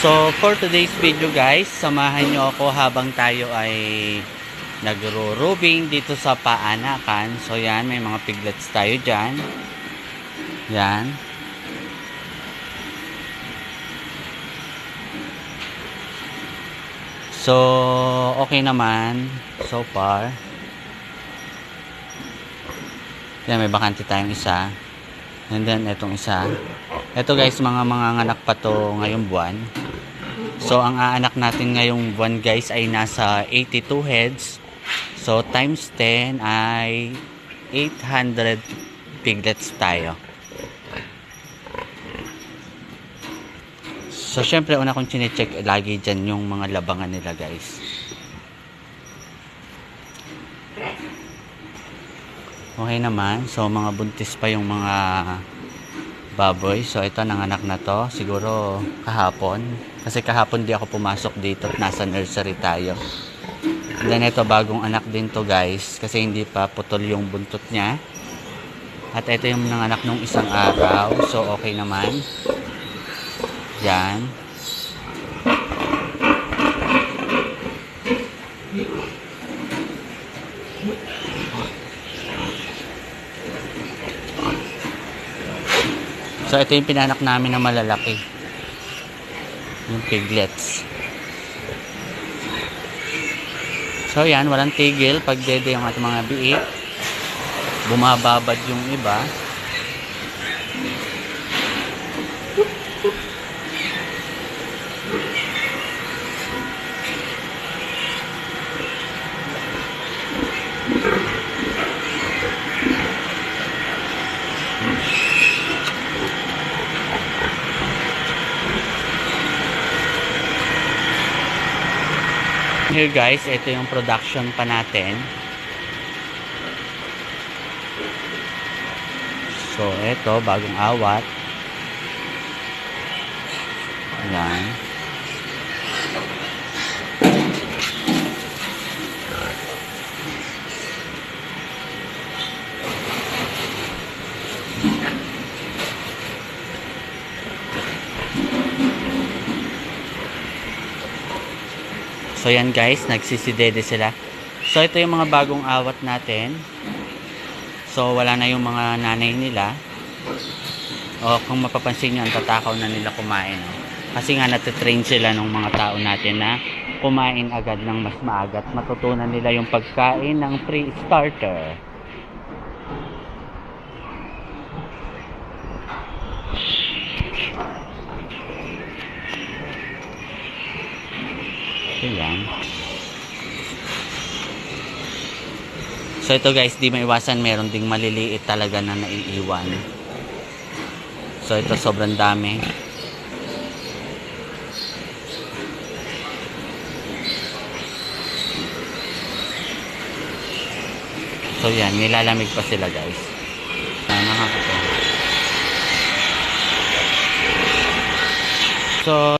So, for today's video guys, samahan nyo ako habang tayo ay nagro-roving dito sa paanakan. So, yan, may mga piglets tayo dyan. Yan. So, okay naman so far. Yan, may bakante tayong isa. And then, itong isa. Ito guys, mga mga anak pa to ngayong buwan. So, ang aanak natin ngayong buwan guys ay nasa 82 heads. So, times 10 ay 800 piglets tayo. So, syempre, una kong chinecheck lagi dyan yung mga labangan nila guys. Okay naman. So, mga buntis pa yung mga baboy. So, ito, nanganak na to. Siguro, kahapon. Kasi kahapon di ako pumasok dito at nasa nursery tayo. And then, ito, bagong anak din to guys. Kasi hindi pa putol yung buntot niya. At ito yung nanganak nung isang araw. So, okay naman. Yan. So, ito yung pinanak namin na malalaki. Yung piglets. So, yan. Walang tigil. Pag dede yung ating mga biik. Bumababad yung iba. Here guys, ito yung production pa natin. So, ito, bagong awat. Ayan. So yan guys, nagsisidede sila. So ito yung mga bagong awat natin. So wala na yung mga nanay nila. O kung mapapansin nyo, ang tatakaw na nila kumain. Kasi nga natitrain sila ng mga tao natin na kumain agad ng mas maaga at matutunan nila yung pagkain ng pre-starter. Ayan. So ito guys, di maiwasan meron ding maliliit talaga na naiiwan. So ito sobrang dami. So yan, nilalamig pa sila guys. Ah, nakakatawa. So